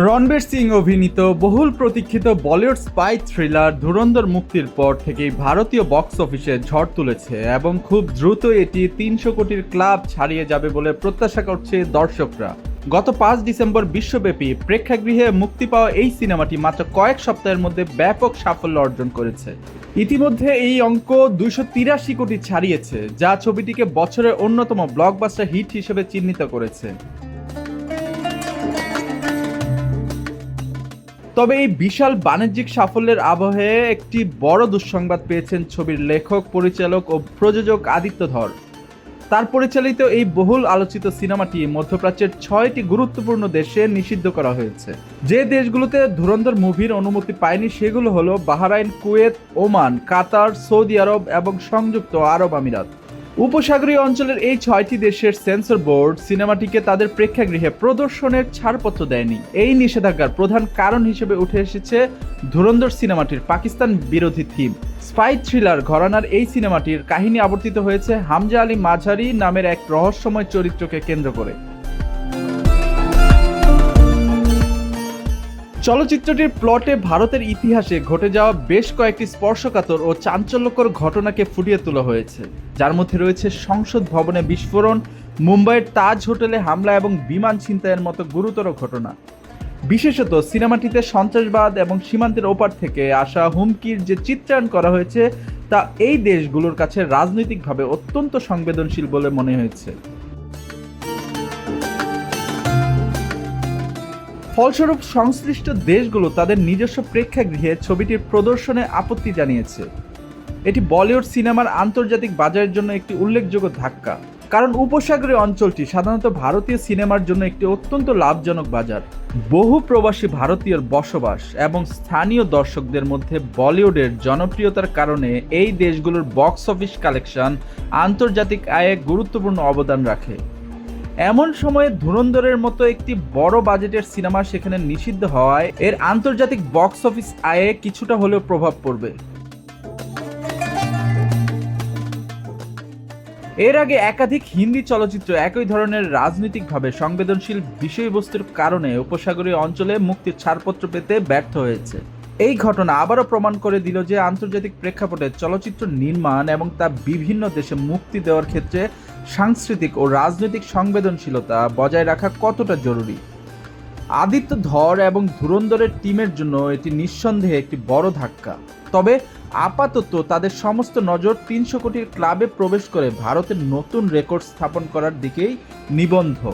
রণবীর সিং অভিনীত বহুল প্রতীক্ষিত বলিউড স্পাই থ্রিলার ধুরন্ধর মুক্তির পর থেকেই ভারতীয় বক্স অফিসে ঝড় তুলেছে এবং খুব দ্রুত এটি তিনশো কোটির ক্লাব ছাড়িয়ে যাবে বলে প্রত্যাশা করছে দর্শকরা। গত পাঁচ ডিসেম্বর বিশ্বব্যাপী প্রেক্ষাগৃহে মুক্তি পাওয়া এই সিনেমাটি মাত্র কয়েক সপ্তাহের মধ্যে ব্যাপক সাফল্য অর্জন করেছে। ইতিমধ্যে এই অঙ্ক দুইশো তিরাশি কোটি ছাড়িয়েছে, যা ছবিটিকে বছরের অন্যতম ব্লকবাস্টার হিট হিসেবে চিহ্নিত করেছে। তবে এই বিশাল বাণিজ্যিক সাফল্যের আবহে একটি বড় দুঃসংবাদ পেয়েছেন ছবির লেখক, পরিচালক ও প্রযোজক আদিত্য ধর তার পরিচালিত এই বহুল আলোচিত সিনেমাটি মধ্যপ্রাচ্যের ছয়টি গুরুত্বপূর্ণ দেশে নিষিদ্ধ করা হয়েছে। যে দেশগুলোতে ধুরন্ধর মুভির অনুমতি পায়নি সেগুলো হলো Bahrain, Kuwait, Oman, Qatar, Saudi আরব এবং সংযুক্ত আরব আমিরাত। উপসাগরীয় অঞ্চলের এই ছয়টি দেশের সেন্সর বোর্ড সিনেমাটিকে তাদের প্রেক্ষাগৃহে প্রদর্শনের ছাড়পত্র দেয়নি। এই নিষেধাজ্ঞার প্রধান কারণ হিসেবে উঠে এসেছে ধুরন্ধর সিনেমাটির পাকিস্তান বিরোধী থিম। স্পাই থ্রিলার ঘরানার এই সিনেমাটির কাহিনী আবর্তিত হয়েছে হামজা আলী মাঝারি নামের এক রহস্যময় চরিত্রকে কেন্দ্র করে। চলচ্চিত্রটির প্লটে ভারতের ইতিহাসে ঘটে যাওয়া বেশ কয়েকটি স্পর্শকাতর ও চাঞ্চল্যকর ঘটনাকে ফুটিয়ে তোলা হয়েছে। যার মধ্যে রয়েছে সংসদ ভবনে বিস্ফোরণ, মুম্বাইয়ের তাজ হোটেলে হামলা এবং বিমান ছিনতাইয়ের মতো গুরুতর ঘটনা। বিশেষত সিনেমাটিতে সন্ত্রাসবাদ এবং সীমান্তের ওপার থেকে আসা হুমকির যে চিত্রায়ন করা হয়েছে, তা এই দেশগুলোর কাছে রাজনৈতিকভাবে অত্যন্ত সংবেদনশীল বলে মনে হয়েছে। ফলস্বরূপ সংশ্লিষ্ট দেশগুলো তাদের নিজস্ব প্রেক্ষাগৃহে ছবিটির প্রদর্শনে আপত্তি জানিয়েছে। এটি বলিউড সিনেমার আন্তর্জাতিক বাজারের জন্য একটি উল্লেখযোগ্য ধাক্কা। কারণ উপসাগরীয় অঞ্চলটি সাধারণত ভারতীয় সিনেমার জন্য একটি অত্যন্ত লাভজনক বাজার। বহু প্রবাসী ভারতীয়র বসবাস এবং স্থানীয় দর্শকদের মধ্যে বলিউডের জনপ্রিয়তার কারণে এই দেশগুলোর বক্স অফিস কালেকশন আন্তর্জাতিক আয়ে গুরুত্বপূর্ণ অবদান রাখে। এমন সময়ে ধুরন্ধরের মতো একটি বড় বাজেটের সিনেমা সেখানে নিষিদ্ধ হওয়ায় এর আন্তর্জাতিক বক্স অফিস আয়ে কিছুটা হলেও প্রভাব পড়বে। এর আগে একাধিক হিন্দি চলচ্চিত্র একই ধরনের রাজনৈতিকভাবে সংবেদনশীল বিষয়বস্তুর কারণে উপসাগরীয় অঞ্চলে মুক্তির ছাড়পত্র পেতে ব্যর্থ হয়েছে। এই ঘটনা আবারও প্রমাণ করে দিল যে আন্তর্জাতিক প্রেক্ষাপটে চলচ্চিত্র নির্মাণ এবং তা বিভিন্ন দেশে মুক্তি দেওয়ার ক্ষেত্রে সাংস্কৃতিক ও রাজনৈতিক সংবেদনশীলতা বজায় রাখা কতটা জরুরি? আদিত্য ধর এবং ধুরন্ধরের টিমের জন্য এটি নিঃসন্দেহে একটি বড় ধাক্কা। তবে আপাতত তাদের সমস্ত নজর তিনশো কোটির ক্লাবে প্রবেশ করে ভারতের নতুন রেকর্ড স্থাপন করার দিকেই নিবন্ধ